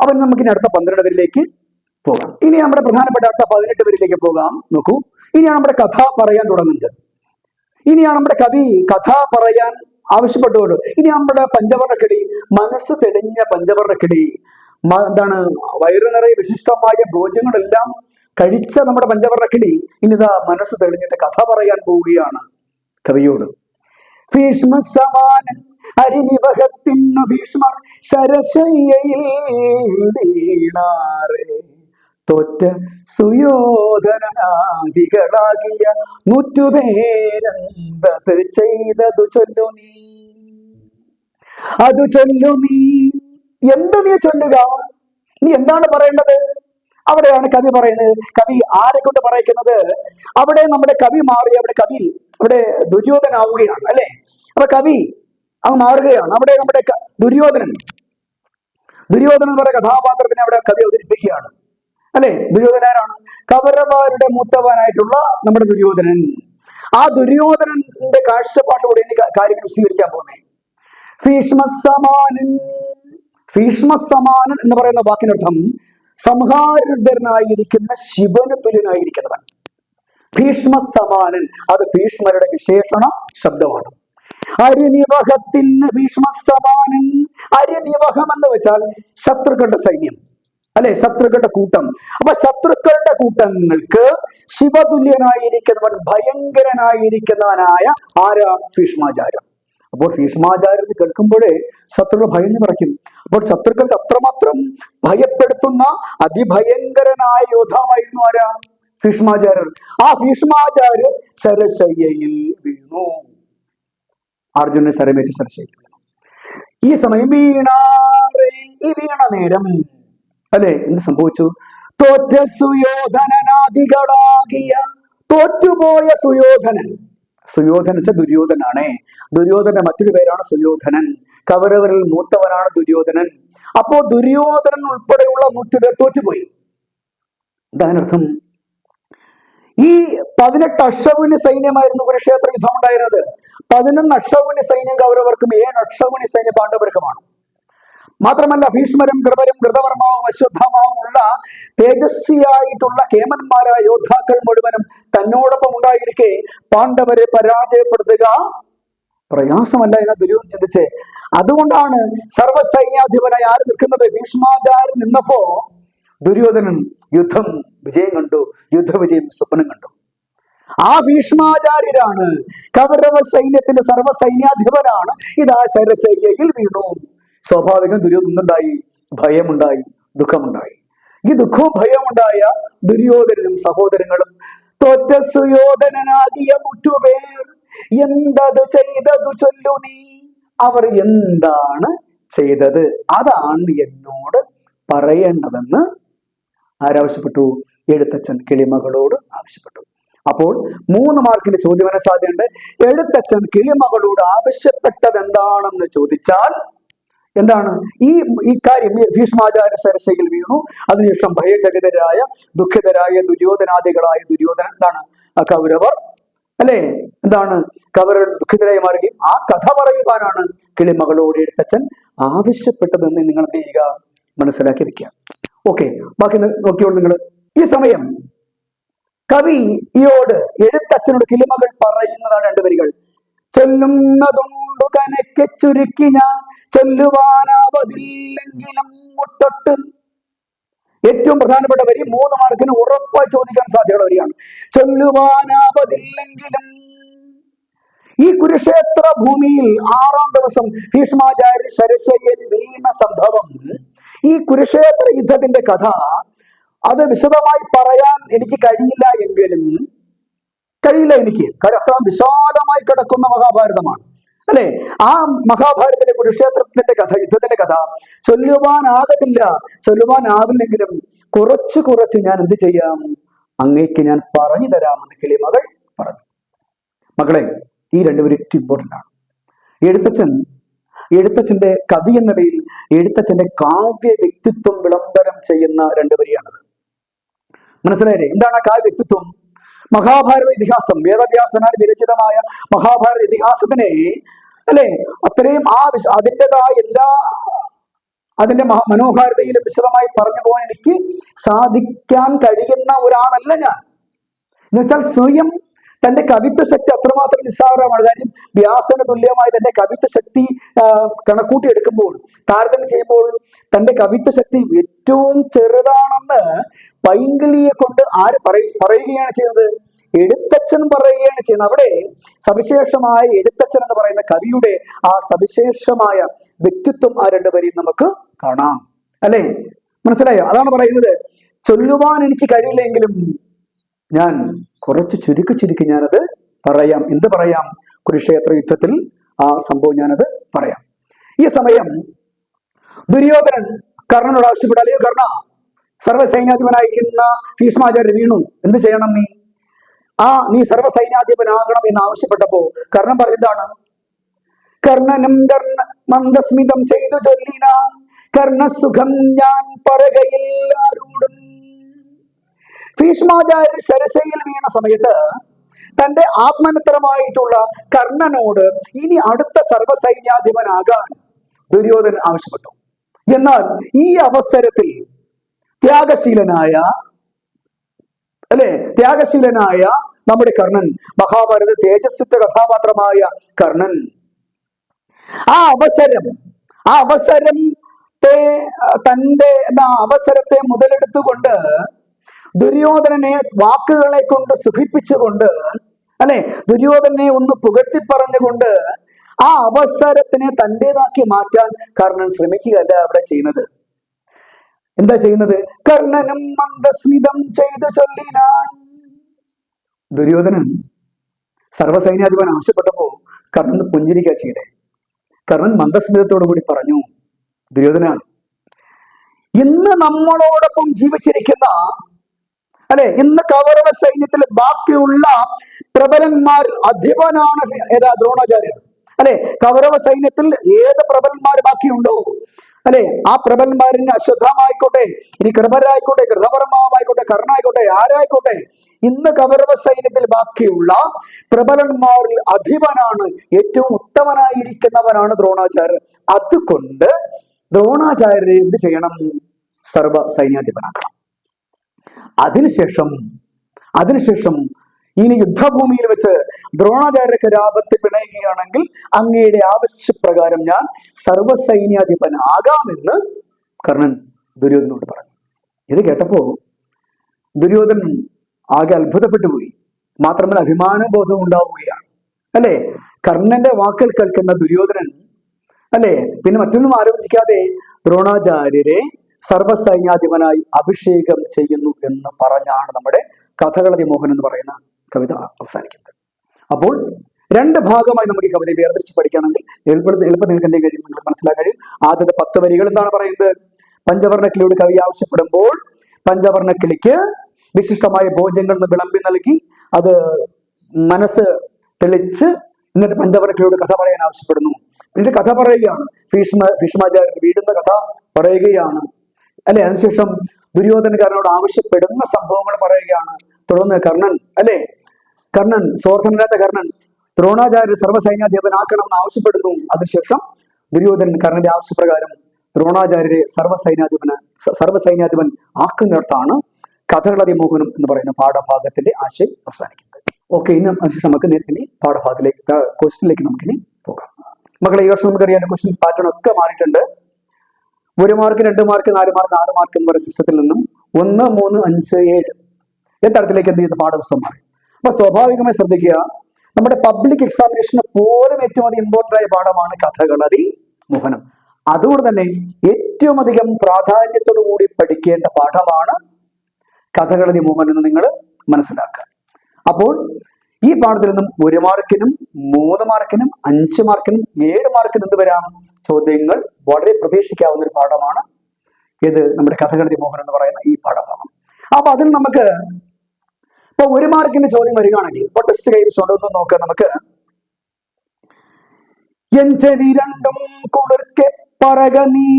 അവൻ നമുക്കിനി അടുത്ത പന്ത്രണ്ട് വരിലേക്ക് പോകാം. ഇനി നമ്മുടെ പ്രധാനപ്പെട്ട അടുത്ത പതിനെട്ട് പേരിലേക്ക് പോകാം. നോക്കൂ. ഇനിയാണ് നമ്മുടെ കഥ പറയാൻ തുടങ്ങുന്നത്. ഇനിയാണ് നമ്മുടെ കവി കഥ പറയാൻ ആവശ്യപ്പെട്ടുകൊണ്ട് ഇനി നമ്മുടെ പഞ്ചവർണക്കിളി മനസ്സ് തെളിഞ്ഞ പഞ്ചവർണക്കിളി എന്താണ് വയറു നിറയെ വിശിഷ്ടമായ ഭോജ്യങ്ങളെല്ലാം കഴിച്ച നമ്മുടെ പഞ്ചവർണ കിളി ഇനിതാ മനസ്സ് തെളിഞ്ഞിട്ട് കഥ പറയാൻ പോവുകയാണ് കവിയോട്. ഭീഷ്മ സമാനൻ അരിനിവഹത്തിന്നു ഭീഷ്മർ ശരശയ്യയിൽ വീണാറേ. തോറ്റ സുയോധനാദികളാകിയ നൂറ്റുപേരന്തത് ചെയ്തതു ചൊല്ലു നീ? അത് ചൊല്ലു നീ. എന്ത് നീ ചൊല്ലുക? നീ എന്താണ് പറയേണ്ടത്? അവിടെയാണ് കവി പറയുന്നത്. കവി ആരെ കൊണ്ട് പറയിക്കുന്നത്? അവിടെ നമ്മുടെ കവി മാറി അവിടെ കവി അവിടെ ദുര്യോധനാവുകയാണ് അല്ലെ? അപ്പൊ കവി അത് മാറുകയാണ്. അവിടെ നമ്മുടെ ദുര്യോധനൻ. ദുര്യോധനൻ എന്ന് പറയുന്ന കഥാപാത്രത്തിനെ അവിടെ കവി അവതരിപ്പിക്കുകയാണ്. അല്ലെ? ദുര്യോധനാരാണ് കൗരവരുടെ മൂത്തവാനായിട്ടുള്ള നമ്മുടെ ദുര്യോധനൻ. ആ ദുര്യോധനന്റെ കാഴ്ചപ്പാടിലൂടെ ഇനി കാ- കാര്യങ്ങൾ സ്വീകരിക്കാൻ പോകുന്നേ? ഭീഷ്മസമാനൻ. ഭീഷ്മസമാനൻ എന്ന് പറയുന്ന വാക്കിനർത്ഥം സംഹാരനായിരിക്കുന്ന ശിവന് തുല്യനായിരിക്കുന്നവൻ. ഭീഷ്മസമാനൻ. അത് ഭീഷ്മരുടെ വിശേഷണ ശബ്ദമാണ്. അരിനിവഹത്തിന് ഭീഷ്മസമാനൻ. അരിനിവഹം എന്ന് വെച്ചാൽ ശത്രുക്കളുടെ സൈന്യം. അല്ലെ? ശത്രുക്കളുടെ കൂട്ടം. അപ്പൊ ശത്രുക്കളുടെ കൂട്ടങ്ങൾക്ക് ശിവതുല്യനായിരിക്കുന്നവൻ ഭയങ്കരനായിരിക്കുന്നവനായ ആരാ ഭീഷ്മാചാരം അപ്പോൾ ഭീഷ്മാചാര്യത്തിൽ കേൾക്കുമ്പോഴേ ശത്രുക്കൾ ഭയന്ന് പറയ്ക്കും അപ്പോൾ ശത്രുക്കൾക്ക് അത്രമാത്രം ഭയപ്പെടുത്തുന്ന അതിഭയങ്കരനായ യോദ്ധാവായിരുന്നു ആരാ? ഭീഷ്മാചാര്യർ. ആ ഭീഷ്മാചാര്യർ ശരശയ്യയിൽ വീണു. അർജുനൻ ശരമേറ്റ് ശരശയ്യയിൽ വീണു. ഈ സമയം വീണാറേ ഈ വീണ നേരം അല്ലെ? എന്ത് സംഭവിച്ചു? തോറ്റ സുയോധനനാദികളാകിയ തോറ്റുപോയ സുയോധനൻ. സുയോധനൻ വെച്ചാൽ ദുര്യോധനാണേ. ദുര്യോധന മറ്റൊരു പേരാണ് സുയോധനൻ. കൗരവരിൽ മൂത്തവനാണ് ദുര്യോധനൻ. അപ്പോ ദുര്യോധനൻ ഉൾപ്പെടെയുള്ള നൂറ്റുപേർ തോറ്റുപോയി. എന്താണർത്ഥം ഈ പതിനെട്ട് അക്ഷവിന് സൈന്യമായിരുന്നു കുരുക്ഷേത്ര യുദ്ധം ഉണ്ടായിരുന്നത് പതിനൊന്ന് അക്ഷവിന് സൈന്യം കൗരവർക്കും ഏഴ് അക്ഷവിന് സൈന്യം പാണ്ഡവർക്കുമാണ് മാത്രമല്ല ഭീഷ്മരും കൃപരും കൃതവർമാവും അശ്വത്ഥമാവും ഉള്ള തേജസ്വിയായിട്ടുള്ള കേമന്മാരായ യോദ്ധാക്കൾ മുഴുവനും തന്നോടൊപ്പം ഉണ്ടായിരിക്കെ പാണ്ഡവരെ പരാജയപ്പെടുത്തുക പ്രയാസമല്ല എന്ന ദുര്യോധൻ ചിന്തിച്ച്. അതുകൊണ്ടാണ് സർവസൈന്യാധിപനായി ആര് നിൽക്കുന്നത്? ഭീഷ്മാചാര്യൻ നിന്നപ്പോ ദുര്യോധനൻ യുദ്ധം വിജയം കണ്ടു യുദ്ധവിജയം സ്വപ്നം കണ്ടു. ആ ഭീഷ്മാചാര്യരാണ് കൗരവ സൈന്യത്തിന്റെ സർവ സൈന്യാധിപനാണ് ഇതാ ശരശയ്യയിൽ വീണു. സ്വാഭാവികം ദുര്യോധനുണ്ടായി ഭയമുണ്ടായി ദുഃഖമുണ്ടായി. ഈ ദുഃഖവും ഭയമുണ്ടായ ദുര്യോധനനും സഹോദരങ്ങളും തോറ്റ സുയോധനനാകിയ മുറ്റുപേർ എന്തത് ചെയ്തതു ചൊല്ലു നീ? അവർ എന്താണ് ചെയ്തത്? അതാണ് എന്നോട് പറയേണ്ടതെന്ന് ആരാവശ്യപ്പെട്ടു? എഴുത്തച്ഛൻ കിളിമകളോട് ആവശ്യപ്പെട്ടു. അപ്പോൾ മൂന്ന് മാർക്കിന്റെ ചോദ്യം വരാൻ സാധ്യതയുണ്ട്. എഴുത്തച്ഛൻ കിളിമകളോട് ആവശ്യപ്പെട്ടത് എന്താണെന്ന് ചോദിച്ചാൽ എന്താണ്? ഈ ഈ കാര്യം ഈ ഭീഷ്മാചാര്യ സരസയിൽ വീണു. അതിനുശേഷം ഭയചകിതരായ ദുഃഖിതരായ ദുര്യോധനാദികളായ ദുര്യോധന എന്താണ്? കൗരവർ അല്ലേ? എന്താണ്? കൗരവർ ദുഃഖിതരായി മാറുകയും ആ കഥ പറയുവാനാണ് കിളിമകളോട് എഴുത്തച്ഛൻ ആവശ്യപ്പെട്ടതെന്ന് നിങ്ങൾ എന്ത് ചെയ്യുക? മനസ്സിലാക്കി വെക്കുക. ഓക്കെ ബാക്കി നോക്കിയോളൂ നിങ്ങൾ. ഈ സമയം കവി കവിയോട് എഴുത്തച്ഛനോട് കിളിമകൾ പറയുന്നതാണ് രണ്ട് വരികൾ. ചൊല്ലുന്നതുണ്ടു കനക്കെ ചുരുക്കി ഞാൻ. ചൊല്ലുവാനാവതില്ലെങ്കിലും മുട്ടൊട്ട്. ഏറ്റവും പ്രധാനപ്പെട്ട വരി മൂന്ന് മാർക്കിന് ഉറപ്പായി ചോദിക്കാൻ സാധ്യതയുള്ള വരിയാണ്. ചൊല്ലുവാനാവതില്ലെങ്കിലും ഈ കുരുക്ഷേത്ര ഭൂമിയിൽ ആറാം ദിവസം ഭീഷ്മാചാര്യ ശരശയ്യൻ വീണ സംഭവം. ഈ കുരുക്ഷേത്ര യുദ്ധത്തിന്റെ കഥ അത് വിശദമായി പറയാൻ എനിക്ക് കഴിയില്ല എങ്കിലും കഴിയില്ല എനിക്ക്. കാര്യം അത്ര വിശാലമായി കിടക്കുന്ന മഹാഭാരതമാണ്. അല്ലെ? ആ മഹാഭാരതത്തിലെ കുരുക്ഷേത്രത്തിന്റെ കഥ യുദ്ധത്തിന്റെ കഥ ചൊല്ലുവാനാകത്തില്ല. ചൊല്ലുവാനാവില്ലെങ്കിലും കുറച്ച് കുറച്ച് ഞാൻ എന്ത് ചെയ്യാം? അങ്ങേക്ക് ഞാൻ പറഞ്ഞു തരാമെന്ന് കിളിമകൾ പറഞ്ഞു. മകളെ ഈ രണ്ടുപേരും ഏറ്റവും ഇമ്പോർട്ടന്റ് ആണ്. എഴുത്തച്ഛൻ എഴുത്തച്ഛന്റെ കവി എന്ന നിലയിൽ എഴുത്തച്ഛന്റെ കാവ്യ വ്യക്തിത്വം വിളംബരം ചെയ്യുന്ന രണ്ടുപേരെയാണത്. മനസ്സിലായില്ലേ? എന്താണ് ആ കാവ്യ വ്യക്തിത്വം? മഹാഭാരത ഇതിഹാസം വേദവ്യാസനാൽ വിരചിതമായ മഹാഭാരത ഇതിഹാസത്തിനെ അല്ലെ? അത്രയും ആ വിശ അതിന്റെതായ എല്ലാ അതിന്റെ മനോഹാരിതയിലും വിശദമായി പറഞ്ഞു പോകാൻ എനിക്ക് സാധിക്കാൻ കഴിയുന്ന ഒരാളല്ല ഞാൻ. എന്നുവെച്ചാൽ സ്വയം തന്റെ കവിത്വ ശക്തി അത്രമാത്രം നിസ്സാരമാണ്. കാര്യം വ്യാസന തുല്യമായി തന്റെ കവിത്വ ശക്തി കണക്കൂട്ടി എടുക്കുമ്പോൾ താരതമ്യം ചെയ്യുമ്പോൾ തന്റെ കവിത്വ ശക്തി ഏറ്റവും ചെറുതാണെന്ന് പൈങ്കിളിയെ കൊണ്ട് ആര് പറയ പറയുകയാണ് ചെയ്യുന്നത്? എഴുത്തച്ഛൻ പറയുകയാണ് ചെയ്യുന്നത്. അവിടെ സവിശേഷമായ എഴുത്തച്ഛൻ എന്ന് പറയുന്ന കവിയുടെ ആ സവിശേഷമായ വ്യക്തിത്വം ആ രണ്ടുപേരെയും നമുക്ക് കാണാം. അല്ലേ? മനസ്സിലായോ? അതാണ് പറയുന്നത്. ചൊല്ലുവാൻ എനിക്ക് കഴിയില്ലെങ്കിലും ഞാൻ കുറച്ച് ചുരുക്കി ചുരുക്കി ഞാനത് പറയാം. എന്ത് പറയാം? കുരുക്ഷേത്ര യുദ്ധത്തിൽ ആ സംഭവം ഞാനത് പറയാം. ഈ സമയം ദുര്യോധനൻ കർണനോട് ആവശ്യപ്പെട്ട അല്ലയോ കർണ സർവസൈന്യാധിപനായിരിക്കുന്ന ഭീഷ്മാചാര്യ വീണു. എന്ത് ചെയ്യണം നീ? ആ നീ സർവസൈന്യാധിപനാകണം എന്ന് ആവശ്യപ്പെട്ടപ്പോ കർണൻ പറഞ്ഞതാണ് കർണനം കർണ മന്ദസ്മിതം ചെയ്തു ചൊല്ലിനാൻ കർണസുഖം ഞാൻ പറകയിൽ ഭീഷ്മാചാര്യ ശരശയിൽ വീണ സമയത്ത് തന്റെ ആത്മനത്തരമായിട്ടുള്ള കർണനോട് ഇനി അടുത്ത സർവസൈന്യാധിപനാകാൻ ദുര്യോധനൻ ആവശ്യപ്പെട്ടു. എന്നാൽ ഈ അവസരത്തിൽ ത്യാഗശീലനായ അല്ലെ? ത്യാഗശീലനായ നമ്മുടെ കർണൻ മഹാഭാരത തേജസ്വിത്വ കഥാപാത്രമായ കർണൻ ആ അവസരം ആ അവസരത്തെ തന്റെ എന്ന അവസരത്തെ മുതലെടുത്തുകൊണ്ട് ദുര്യോധനനെ വാക്കുകളെ കൊണ്ട് സുഖിപ്പിച്ചുകൊണ്ട് അല്ലെ? ദുര്യോധനെ ഒന്ന് പുകഴ്ത്തി പറഞ്ഞുകൊണ്ട് ആ അവസരത്തിനെ തന്റെതാക്കി മാറ്റാൻ കർണൻ ശ്രമിക്കുകയല്ല അവിടെ ചെയ്യുന്നത്. എന്താ ചെയ്യുന്നത്? കർണനും മന്ദസ്മിതം ചെയ്തു ചൊല്ലിനാൻ ദുര്യോധനൻ സർവസൈന്യാധിപൻ ആവശ്യപ്പെട്ടപ്പോ കർണൻ പുഞ്ചിരിക്കുക ചെയ്തേ. കർണൻ മന്ദസ്മിതത്തോടു കൂടി പറഞ്ഞു ദുര്യോധന ഇന്ന് നമ്മളോടൊപ്പം ജീവിച്ചിരിക്കുന്ന അല്ലെ? ഇന്ന് കൗരവ സൈന്യത്തിൽ ബാക്കിയുള്ള പ്രബലന്മാരിൽ അധിപനാണ് ഏതാ? ദ്രോണാചാര്യൻ അല്ലെ? കൗരവ സൈന്യത്തിൽ ഏത് പ്രബലന്മാർ ബാക്കിയുണ്ടോ? അല്ലെ? ആ പ്രബലന്മാരിന് അശ്വത്ഥമായിക്കോട്ടെ ഇനി കൃപരായിക്കോട്ടെ കൃതപരമാവായിക്കോട്ടെ കർണായിക്കോട്ടെ ആരായിക്കോട്ടെ ഇന്ന് കൗരവ സൈന്യത്തിൽ ബാക്കിയുള്ള പ്രബലന്മാരിൽ അധിപനാണ് ഏറ്റവും ഉത്തമനായിരിക്കുന്നവനാണ് ദ്രോണാചാര്യൻ അതുകൊണ്ട് ദ്രോണാചാര്യരെ എന്ത് ചെയ്യണം? സർവ സൈന്യാധിപനാക്കണം. അതിനുശേഷം അതിനുശേഷം ഇനി യുദ്ധഭൂമിയിൽ വെച്ച് ദ്രോണാചാര്യക്ക് രാപത്ത് പിണയുകയാണെങ്കിൽ അങ്ങയുടെ ആവശ്യപ്രകാരം ഞാൻ സർവസൈന്യാധിപനാകാമെന്ന് കർണൻ ദുര്യോധനോട് പറഞ്ഞു. ഇത് കേട്ടപ്പോ ദുര്യോധനൻ ആകെ അത്ഭുതപ്പെട്ടു പോയി. മാത്രമല്ല അഭിമാനബോധം ഉണ്ടാവുകയാണ്. അല്ലെ? കർണന്റെ വാക്കുകൾ കേൾക്കുന്ന ദുര്യോധനൻ അല്ലെ? പിന്നെ മറ്റൊന്നും ആലോചിക്കാതെ ദ്രോണാചാര്യരെ സർവസൈന്യാധിപനായി അഭിഷേകം ചെയ്യുന്നു എന്ന് പറഞ്ഞാണ് നമ്മുടെ കഥകളതി മോഹൻ എന്ന് പറയുന്ന കവിത അവസാനിക്കുന്നത്. അപ്പോൾ രണ്ട് ഭാഗമായി നമുക്ക് ഈ കവിതയെ വേർതിരിച്ച് പഠിക്കണമെങ്കിൽ എളുപ്പത്തിൽ എളുപ്പം നിങ്ങൾക്ക് എന്തെങ്കിലും കഴിയും നിങ്ങൾക്ക് മനസ്സിലാക്കാൻ കഴിയും. ആദ്യത്തെ പത്ത് വരികൾ എന്താണ് പറയുന്നത്? പഞ്ചവർണ കിളിയോട് കവി ആവശ്യപ്പെടുമ്പോൾ പഞ്ചവർണ കിളിക്ക് വിശിഷ്ടമായ ഭോജ്യങ്ങൾ വിളമ്പി നൽകി അത് മനസ്സ് തെളിച്ച് എന്നിട്ട് പഞ്ചവർണ കിളിയോട് കഥ പറയാൻ ആവശ്യപ്പെടുന്നു. എന്നിട്ട് കഥ പറയുകയാണ്. ഭീഷ്മ ഭീഷ്മാചാര്യൻ വീടുന്ന കഥ പറയുകയാണ്. അല്ലെ? അതിനുശേഷം ദുര്യോധന കർണനോട് ആവശ്യപ്പെടുന്ന സംഭവങ്ങൾ പറയുകയാണ് തുടർന്ന് കർണൻ അല്ലെ? കർണൻ സ്വാർത്ഥനല്ലാത്ത കർണൻ ദ്രോണാചാര്യ സർവസൈന്യാധിപനാക്കണമെന്ന് ആവശ്യപ്പെടുന്നു. അതിനുശേഷം ദുര്യോധനൻ കർണന്റെ ആവശ്യപ്രകാരം ദ്രോണാചാര്യരെ സർവസൈന്യാധിപന സർവസൈന്യാധിപൻ ആക്കുന്നിടത്താണ് കഥകളതി മോഹനം എന്ന് പറയുന്ന പാഠഭാഗത്തിന്റെ ആശയം അവസാനിക്കുന്നത്. ഓക്കെ ഇന്ന് അതിനുശേഷം നമുക്ക് നേരത്തെ പാഠഭാഗത്തിലേക്ക് ക്വസ്റ്റിലേക്ക് നമുക്കിനി പോകാം. മക്കളെ ഈ വർഷം നമുക്കറിയാം ക്വസ്റ്റ്യൻ പാറ്റേൺ ഒക്കെ മാറിയിട്ടുണ്ട്. ഒരു മാർക്ക് രണ്ട് മാർക്ക് നാല് മാർക്ക് ആറ് മാർക്ക് എന്ന് പറയുന്ന സിസ്റ്റത്തിൽ നിന്നും ഒന്ന് മൂന്ന് അഞ്ച് ഏഴ് എത്തരത്തിലേക്ക് എന്ത് ചെയ്യുന്ന പാഠപുസ്തകം മാറി. അപ്പൊ സ്വാഭാവികമായി ശ്രദ്ധിക്കുക നമ്മുടെ പബ്ലിക് എക്സാമിനേഷന് പോലും ഏറ്റവും അധികം ഇമ്പോർട്ടന്റ് ആയ പാഠമാണ് കഥകളതി മോഹനം. അതുകൊണ്ട് തന്നെ ഏറ്റവും അധികം പ്രാധാന്യത്തോടു കൂടി പഠിക്കേണ്ട പാഠമാണ് കഥകളതി മോഹനം എന്ന് നിങ്ങൾ മനസ്സിലാക്കുക. അപ്പോൾ ഈ പാഠത്തിൽ നിന്നും ഒരു മാർക്കിനും മൂന്ന് മാർക്കിനും അഞ്ച് മാർക്കിനും ഏഴ് മാർക്കിനും എന്ത് വരാം? ചോദ്യങ്ങൾ വളരെ പ്രതീക്ഷിക്കാവുന്ന ഒരു പാഠമാണ്. ഇത് നമ്മുടെ കഥകളി മോഹൻ എന്ന് പറയുന്ന ഈ പാഠഭാഗം. അപ്പൊ അതിൽ നമുക്ക് ഇപ്പൊ ഒരു മാർക്കിന്റെ ചോദ്യം വരികയാണെങ്കിൽ ഇപ്പൊ ടെസ്റ്റ് കൈ എന്ന് നോക്ക നമുക്ക്. രണ്ടും കുളിർക്കെ പറക നീ.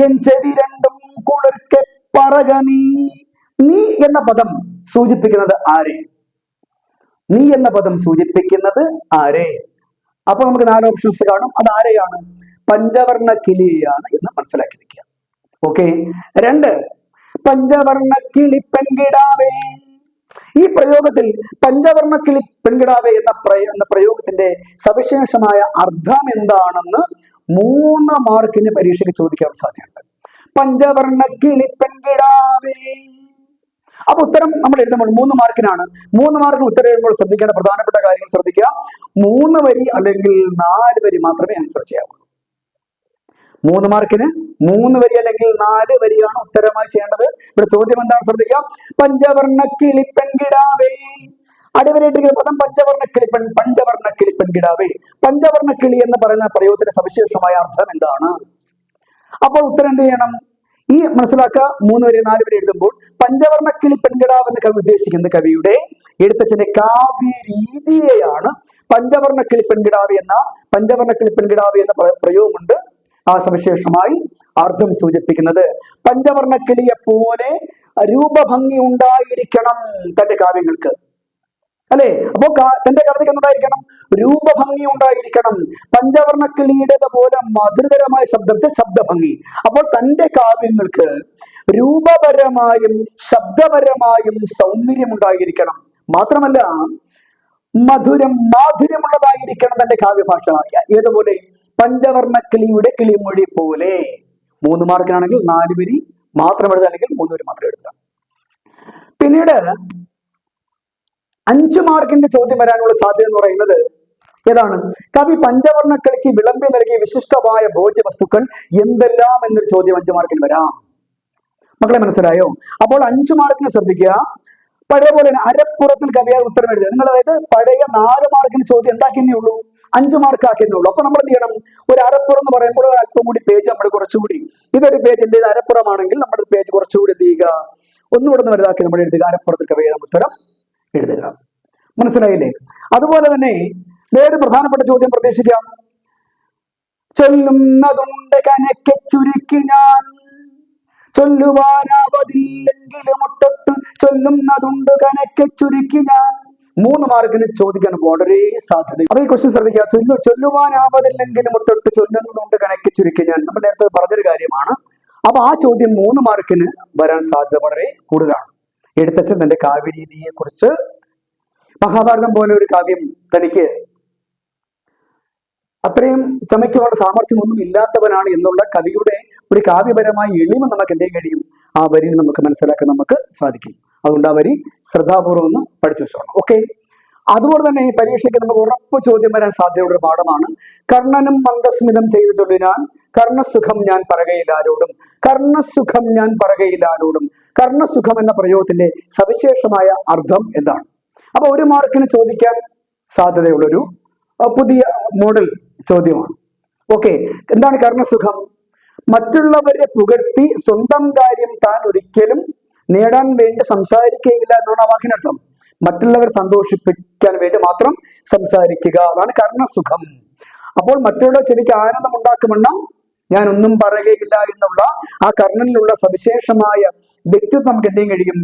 രണ്ടും കുളിർക്കെ പറക നീ. നീ എന്ന പദം സൂചിപ്പിക്കുന്നത് ആരെ? നീ എന്ന പദം സൂചിപ്പിക്കുന്നത് ആരെ? അപ്പൊ നമുക്ക് നാല് ഓപ്ഷൻസ് കാണും. അത് ആരെയാണ്? പഞ്ചവർണ കിളിയാണ് എന്ന് മനസ്സിലാക്കി വെക്കുക ഓക്കെ രണ്ട് പഞ്ചവർണ കിളി പെൺകിടാവേ. ഈ പ്രയോഗത്തിൽ പഞ്ചവർണ കിളി പെൺകിടാവേ എന്ന എന്ന പ്രയോഗത്തിന്റെ സവിശേഷമായ അർത്ഥം എന്താണെന്ന് മൂന്ന് മാർക്കിന് പരീക്ഷയ്ക്ക് ചോദിക്കാൻ സാധ്യതയുണ്ട്. പഞ്ചവർണ കിളി പെൺകിടാവേ. അപ്പൊ ഉത്തരം നമ്മൾ എഴുതുമ്പോൾ മൂന്ന് മാർക്കിനാണ്. മൂന്ന് മാർക്കിന് ഉത്തരം എഴുതുമ്പോൾ ശ്രദ്ധിക്കേണ്ട പ്രധാനപ്പെട്ട കാര്യങ്ങൾ ശ്രദ്ധിക്കുക. മൂന്ന് വരി അല്ലെങ്കിൽ നാല് വരി മാത്രമേ ആൻസർ ചെയ്യാവുള്ളൂ. മൂന്ന് മാർക്കിന് മൂന്ന് വരി അല്ലെങ്കിൽ നാല് വരിയാണ് ഉത്തരമായി ചെയ്യേണ്ടത്. ഇവിടെ ചോദ്യം എന്താണ് ശ്രദ്ധിക്കാം പഞ്ചവർണ കിളിപ്പൻ കിളിപ്പെൺകിടാവേ അടിവരായിട്ട് പദം പഞ്ചവർണ കിളിപ്പൻ പഞ്ചവർണ കിളിപ്പൻ കിടാവേ. പഞ്ചവർണ കിളി എന്ന് പറയുന്ന പ്രയോഗത്തിന്റെ സവിശേഷമായ അർത്ഥം എന്താണ്? അപ്പോൾ ഉത്തരം എന്ത് ചെയ്യണം? ഈ മനസ്സിലാക്കുക. മൂന്ന് വരെ നാല് വരെ എഴുതുമ്പോൾ പഞ്ചവർണ കിളി പെൺകിടാവ് എന്ന് കവി ഉദ്ദേശിക്കുന്ന കവിയുടെ എഴുത്തച്ഛന്റെ കാവ്യ രീതിയെയാണ് പഞ്ചവർണ കിളി പെൺകിടാവ് എന്ന പഞ്ചവർണ കിളി പെൺകിടാവ് എന്ന പ്രയോഗമുണ്ട് ആ സവിശേഷമായി അർത്ഥം സൂചിപ്പിക്കുന്നത്. പഞ്ചവർണ കിളിയെ പോലെ രൂപഭംഗി ഉണ്ടായിരിക്കണം തന്റെ കാവ്യങ്ങൾക്ക്. അല്ലെ? അപ്പോ തന്റെ കവിതയ്ക്ക് എന്തായിരിക്കണം? രൂപഭംഗി ഉണ്ടായിരിക്കണം. പഞ്ചവർണ കിളിയുടേത് പോലെ മധുരതരമായ ശബ്ദം ശബ്ദഭംഗി. അപ്പോൾ തന്റെ കാവ്യങ്ങൾക്ക് രൂപപരമായും ശബ്ദപരമായും സൗന്ദര്യം ഉണ്ടായിരിക്കണം. മാത്രമല്ല മധുരം മാധുര്യമുള്ളതായിരിക്കണം തന്റെ കാവ്യഭാഷ. ഏതുപോലെ? പഞ്ചവർണ കിളിയുടെ കിളിമൊഴി പോലെ. മൂന്ന് മാർക്കിനാണെങ്കിൽ നാല് വരി മാത്രം എഴുതുക അല്ലെങ്കിൽ മൂന്ന് വരി മാത്രം എഴുതുക. പിന്നീട് അഞ്ച് മാർക്കിന്റെ ചോദ്യം വരാനുള്ള സാധ്യത എന്ന് പറയുന്നത് ഏതാണ്? കവി പഞ്ചവർണക്കളിക്ക് വിളമ്പി നൽകിയ വിശിഷ്ടമായ ഭോജ്യ വസ്തുക്കൾ എന്തെല്ലാം എന്നൊരു ചോദ്യം അഞ്ചു മാർക്കിൽ വരാം. മക്കളെ മനസ്സിലായോ? അപ്പോൾ അഞ്ചു മാർക്കിന് ശ്രദ്ധിക്കുക. പഴയ പോലെ തന്നെ അരപ്പുറത്തിൽ കവി ഉത്തരം എഴുതുക. നിങ്ങൾ അതായത് പഴയ നാല് മാർക്കിന് ചോദ്യം ഉണ്ടാക്കിയെന്നേ ഉള്ളൂ. അഞ്ചു മാർക്ക് ആക്കിയേ ഉള്ളൂ. അപ്പൊ നമ്മൾ എന്ത് ചെയ്യണം? ഒരു അരപ്പുറം എന്ന് പറയുമ്പോൾ അല്പം കൂടി പേജ് നമ്മൾ കുറച്ചുകൂടി ഇതൊരു പേജ് എന്റെ അരപ്പുറമാണെങ്കിൽ നമ്മുടെ പേജ് കുറച്ചുകൂടി എന്ത് ചെയ്യുക? ഒന്നുകൂടെ ഒന്ന് വലുതാക്കി നമ്മൾ എഴുതുക. അരപ്പുറത്തിൽ കവിയ ഉത്തരം എഴുതുക. മനസ്സിലായില്ലേ? അതുപോലെ തന്നെ വേറെ പ്രധാനപ്പെട്ട ചോദ്യം പ്രതീക്ഷിക്കാം. ചൊല്ലുന്നതുണ്ട് കനക്കെ ചുരുക്കി ഞാൻ. ചൊല്ലുവാനാവതില്ലെങ്കിലും ഒട്ടൊട്ട് ചൊല്ലുന്നതുണ്ട് കനക്കെ ചുരുക്കി ഞാൻ. മൂന്ന് മാർക്കിന് ചോദിക്കാൻ വളരെ സാധ്യത. അപ്പൊ ഈ ക്വസ്റ്റ്യൻ ശ്രദ്ധിക്കുക. ചൊല്ലു ചൊല്ലുവാനാവതില്ലെങ്കിലും ഒട്ടൊട്ട് ചൊല്ലുന്നതുകൊണ്ട് കനക്കെ ചുരുക്കി ഞാൻ. നമ്മൾ നേരത്തെ പറഞ്ഞൊരു കാര്യമാണ്. അപ്പൊ ആ ചോദ്യം മൂന്ന് മാർക്കിന് വരാൻ സാധ്യത വളരെ കൂടുതലാണ്. എഴുത്തച്ഛൻ തന്റെ കാവ്യരീതിയെ കുറിച്ച് മഹാഭാരതം പോലെ ഒരു കാവ്യം തനിക്ക് അത്രയും ചമയ്ക്കുള്ള സാമർഥ്യമൊന്നും ഇല്ലാത്തവനാണ് എന്നുള്ള കവിയുടെ ഒരു കാവ്യപരമായ എളിമ നമുക്ക് എന്തേ കഴിയും ആ വരിയിൽ നമുക്ക് മനസ്സിലാക്കാൻ നമുക്ക് സാധിക്കും. അതുകൊണ്ട് ആ വരി ശ്രദ്ധാപൂർവം ഒന്ന് പഠിച്ചു വെച്ചോണം ഓക്കെ അതുപോലെ തന്നെ ഈ പരീക്ഷയ്ക്ക് നമുക്ക് ഉറപ്പ് ചോദ്യം വരാൻ സാധ്യതയുള്ള ഒരു പാഠമാണ്. കർണനും മന്ദസ്മിതം ചെയ്തിട്ടുണ്ട് ഞാൻ കർണസുഖം ഞാൻ പറകയിലാരോടും കർണസുഖം ഞാൻ പറകയിലാരോടും കർണസുഖം എന്ന പ്രയോഗത്തിന്റെ സവിശേഷമായ അർത്ഥം എന്താണ്? അപ്പൊ ഒരു മാർക്കിന് ചോദിക്കാൻ സാധ്യതയുള്ളൊരു പുതിയ മോഡൽ ചോദ്യമാണ്. ഓക്കെ എന്താണ് കർണസുഖം? മറ്റുള്ളവരെ പുകഴ്ത്തി സ്വന്തം കാര്യം താൻ ഒരിക്കലും നേടാൻ വേണ്ടി സംസാരിക്കുകയില്ല എന്നാണ് ആ വാക്കിനർത്ഥം. മറ്റുള്ളവരെ സന്തോഷിപ്പിക്കാൻ വേണ്ടി മാത്രം സംസാരിക്കുക അതാണ് കർണസുഖം. അപ്പോൾ മറ്റുള്ള ചെവിക്ക് ആനന്ദം ഉണ്ടാക്കുമെണ്ണം ഞാൻ ഒന്നും പറയുകയില്ല എന്നുള്ള ആ കർണനിലുള്ള സവിശേഷമായ വ്യക്തിത്വം നമുക്ക് എന്തെയും കഴിയും?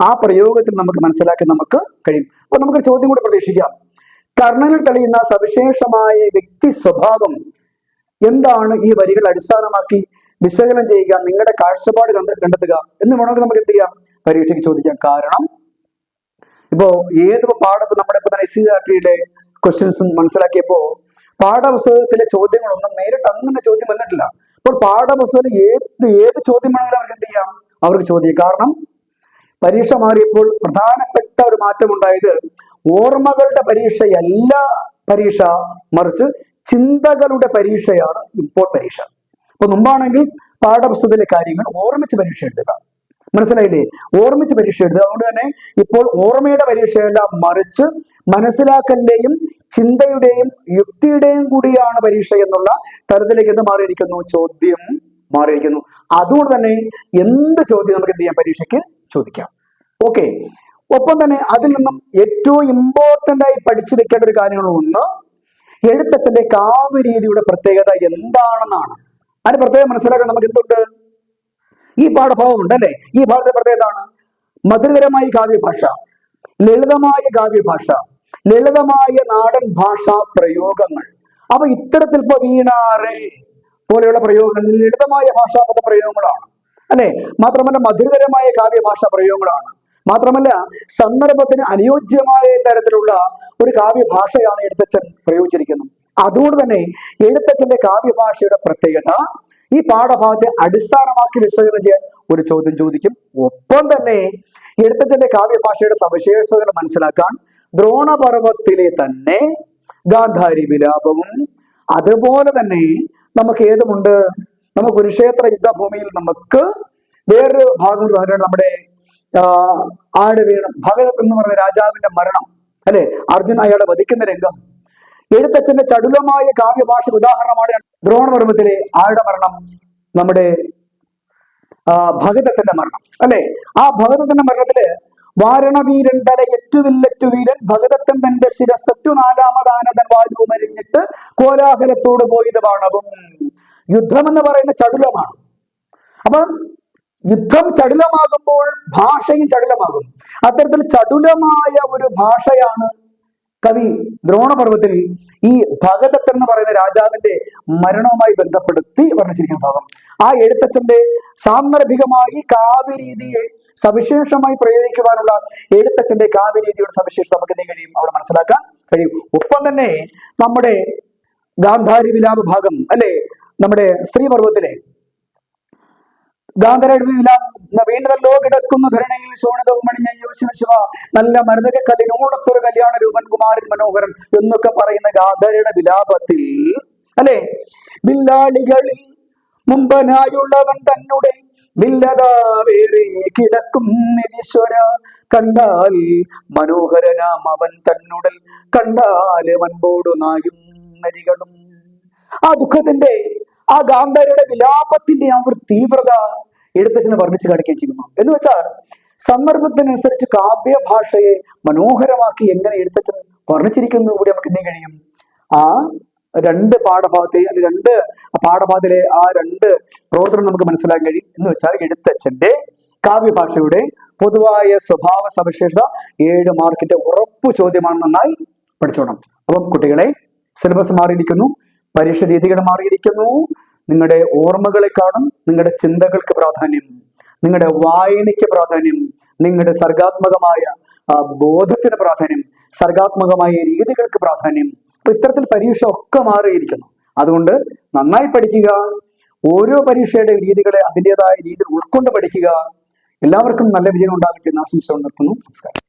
ആ പ്രയോഗത്തിൽ നമുക്ക് മനസ്സിലാക്കി നമുക്ക് കഴിയും. അപ്പൊ നമുക്ക് ചോദ്യം കൂടി പ്രതീക്ഷിക്കാം. കർണനിൽ തെളിയുന്ന സവിശേഷമായ വ്യക്തി സ്വഭാവം എന്താണ് ഈ വരികൾ അടിസ്ഥാനമാക്കി വിശകലനം ചെയ്യുക നിങ്ങളുടെ കാഴ്ചപ്പാട് കണ്ട് കണ്ടെത്തുക എന്ന് വേണമെങ്കിൽ നമുക്ക് എന്ത് ചെയ്യാം? പരീക്ഷയ്ക്ക് ചോദിക്കാം. കാരണം ഇപ്പോ ഏത് പാഠം നമ്മുടെ ഇപ്പൊ തന്നെ എസ് സി ആർട്ടിയുടെ ക്വസ്റ്റ്യൻസ് മനസ്സിലാക്കിയപ്പോ പാഠപുസ്തകത്തിലെ ചോദ്യങ്ങളൊന്നും നേരിട്ട് അങ്ങനെ ചോദ്യം വന്നിട്ടില്ല. അപ്പോൾ പാഠപുസ്തകത്തിൽ ഏത് ഏത് ചോദ്യം വേണമെങ്കിലും അവർക്ക് എന്ത് ചെയ്യാം? അവർക്ക് ചോദ്യം. കാരണം പരീക്ഷ മാറിയപ്പോൾ പ്രധാനപ്പെട്ട ഒരു മാറ്റം ഉണ്ടായത് ഓർമ്മകളുടെ പരീക്ഷയല്ല പരീക്ഷ മറിച്ച് ചിന്തകളുടെ പരീക്ഷയാണ് ഇപ്പോൾ പരീക്ഷ. അപ്പൊ മുമ്പാണെങ്കിൽ പാഠപുസ്തകത്തിലെ കാര്യങ്ങൾ ഓർമ്മിച്ച് പരീക്ഷ എഴുതുക. മനസ്സിലായില്ലേ? ഓർമ്മിച്ച് പരീക്ഷ എഴുതുക. അതുകൊണ്ട് തന്നെ ഇപ്പോൾ ഓർമ്മയുടെ പരീക്ഷയല്ല മറിച്ച് മനസ്സിലാക്കലിന്റെയും ചിന്തയുടെയും യുക്തിയുടെയും കൂടിയാണ് പരീക്ഷ എന്നുള്ള തരത്തിലേക്ക് എന്ത് മാറിയിരിക്കുന്നു? ചോദ്യം മാറിയിരിക്കുന്നു. അതുകൊണ്ട് തന്നെ എന്ത് ചോദ്യം നമുക്ക് എന്ത് ചെയ്യാം? പരീക്ഷയ്ക്ക് ചോദിക്കാം. ഓക്കെ. ഒപ്പം തന്നെ അതിൽ നിന്നും ഏറ്റവും ഇമ്പോർട്ടന്റ് ആയി പഠിച്ചു വെക്കേണ്ട ഒരു കാര്യങ്ങൾ ഒന്ന് എഴുത്തച്ഛന്റെ കാവ്യ രീതിയുടെ പ്രത്യേകത എന്താണെന്നാണ്. അതിന് പ്രത്യേകം മനസ്സിലാക്കാൻ നമുക്ക് എന്തുണ്ട്? ഈ പാഠഭാഗമുണ്ട് അല്ലെ ഈ ഭാഗത്തെ പ്രത്യേകത എന്താണ്? മധുരതരമായ കാവ്യഭാഷ ലളിതമായ കാവ്യഭാഷ ലളിതമായ നാടൻ ഭാഷാ പ്രയോഗങ്ങൾ. അപ്പൊ ഇത്തരത്തിൽ ഇപ്പൊ വീണാറേ പോലെയുള്ള പ്രയോഗങ്ങൾ ലളിതമായ ഭാഷാപദ പ്രയോഗങ്ങളാണ്. അല്ലെ? മാത്രമല്ല മധുരതരമായ കാവ്യഭാഷാ പ്രയോഗങ്ങളാണ്. മാത്രമല്ല സന്ദർഭത്തിന് അനുയോജ്യമായ തരത്തിലുള്ള ഒരു കാവ്യഭാഷയാണ് എഴുത്തച്ഛൻ പ്രയോഗിച്ചിരിക്കുന്നത്. അതുകൊണ്ട് തന്നെ എഴുത്തച്ഛന്റെ കാവ്യഭാഷയുടെ പ്രത്യേകത ഈ പാഠഭാഗത്തെ അടിസ്ഥാനമാക്കി വിശകലനം ചെയ്യാൻ ഒരു ചോദ്യം ചോദിക്കും. ഒപ്പം തന്നെ എഴുത്തച്ഛന്റെ കാവ്യഭാഷയുടെ സവിശേഷതകൾ മനസ്സിലാക്കാൻ ദ്രോണപർവത്തിലെ തന്നെ ഗാന്ധാരി വിലാപവും അതുപോലെ തന്നെ നമുക്ക് ഏതുമുണ്ട്? നമുക്ക് കുരുക്ഷേത്ര യുദ്ധഭൂമിയിൽ നമുക്ക് വേറൊരു ഭാഗം നമ്മുടെ ആട് വീണം ഭഗത് എന്ന് പറഞ്ഞ രാജാവിന്റെ മരണം അല്ലെ? അർജുൻ അയാളെ വധിക്കുന്ന രംഗം. എഴുത്തച്ഛന്റെ ചടുലമായ കാവ്യഭാഷ ഉദാഹരണമാണ് ദ്രോണവർമ്മത്തിലെ ആരുടെ മരണം? നമ്മുടെ ആ, ഭഗതത്തിന്റെ മരണം അല്ലെ? ആ ഭഗതത്തിന്റെ മരണത്തിൽ വാരണവീരൻ തല എറ്റുവില്ലറ്റു വീരൻ ഭഗതത്തൻ തന്റെ ശിരസറ്റു നാലാമതാനതൻ വായു മരിഞ്ഞിട്ട് കോലാഹലത്തോട് പോയത് വാണവും. യുദ്ധം എന്ന് പറയുന്ന ചടുലമാണ്. അപ്പൊ യുദ്ധം ചടുലമാകുമ്പോൾ ഭാഷയും ചടുലമാകും. അത്തരത്തിൽ ചടുലമായ ഒരു ഭാഷയാണ് കവി ദ്രോണപർവത്തിൽ ഈ ഭഗതത്തൻ എന്ന് പറയുന്ന രാജാവിന്റെ മരണവുമായി ബന്ധപ്പെടുത്തി വർണിച്ചിരിക്കുന്ന ഭാഗം ആ എഴുത്തച്ഛന്റെ സാന്ദർഭികമായി കാവ്യരീതിയെ സവിശേഷമായി പ്രയോഗിക്കുവാനുള്ള എഴുത്തച്ഛന്റെ കാവ്യരീതിയുടെ സവിശേഷത നമുക്ക് എന്തെങ്കിലും കഴിയും അവിടെ മനസ്സിലാക്കാൻ കഴിയും. ഒപ്പം തന്നെ നമ്മുടെ ഗാന്ധാരി വിലാപ ഭാഗം അല്ലെ? നമ്മുടെ സ്ത്രീപർവത്തിലെ ഗാന്ധരവില വീണ്ടതല്ലോ കിടക്കുന്ന ധരണയിൽ ശോണിതവും മണിഞ്ഞ ശിവ ശിവ. നല്ല കല്യാണ രൂപൻ കുമാരൻ മനോഹരൻ എന്നൊക്കെ പറയുന്ന ഗാന്ധരയുടെ വിലാപത്തിൽ അല്ലെ? വില്ലാളികളിൽ മുമ്പനായുള്ളവൻ തന്നെ വില്ലതാവേറെ കിടക്കും കണ്ടാൽ മനോഹരനാം അവൻ തന്നുടൽ കണ്ടാൽ വൻപോടു നായും നരികളും. ആ ദുഃഖത്തിന്റെ ആ ഗാന്ധരയുടെ വിലാപത്തിന്റെ ആ ഒരു തീവ്രത എഴുത്തച്ഛനെ വർണിച്ച് കാണിക്കുകയും ചെയ്യുന്നു. എന്ന് വെച്ചാൽ സന്ദർഭത്തിനനുസരിച്ച് കാവ്യ ഭാഷയെ മനോഹരമാക്കി എങ്ങനെ എഴുത്തച്ഛൻ വർണിച്ചിരിക്കുന്നു കൂടി നമുക്ക് എന്ത് കഴിയും? ആ രണ്ട് പാഠഭാഗത്തെ അല്ലെങ്കിൽ രണ്ട് പാഠഭാഗത്തിലെ ആ രണ്ട് പ്രവർത്തനം നമുക്ക് മനസ്സിലാക്കാൻ കഴിയും. എന്ന് വെച്ചാൽ എഴുത്തച്ഛന്റെ കാവ്യഭാഷയുടെ പൊതുവായ സ്വഭാവ സവിശേഷത ഏഴ് മാർക്കിന്റെ ഉറപ്പ് ചോദ്യമാണ് നന്നായി പഠിച്ചോണം. അപ്പം കുട്ടികളെ സിലബസ് മാറിയിരിക്കുന്നു പരീക്ഷ രീതികൾ മാറിയിരിക്കുന്നു നിങ്ങളുടെ ഓർമ്മകളെക്കാളും നിങ്ങളുടെ ചിന്തകൾക്ക് പ്രാധാന്യം. നിങ്ങളുടെ വായനയ്ക്ക് പ്രാധാന്യം. നിങ്ങളുടെ സർഗാത്മകമായ ബോധത്തിന് പ്രാധാന്യം. സർഗാത്മകമായ രീതികൾക്ക് പ്രാധാന്യം. അപ്പൊ ഇത്തരത്തിൽ പരീക്ഷ ഒക്കെ മാറിയിരിക്കുന്നു. അതുകൊണ്ട് നന്നായി പഠിക്കുക. ഓരോ പരീക്ഷയുടെ രീതികളെ അതിന്റെതായ രീതിയിൽ ഉൾക്കൊണ്ട് പഠിക്കുക. എല്ലാവർക്കും നല്ല വിജയം ഉണ്ടാകട്ടെ എന്ന് ആശംസ നിർത്തുന്നു. നമസ്കാരം.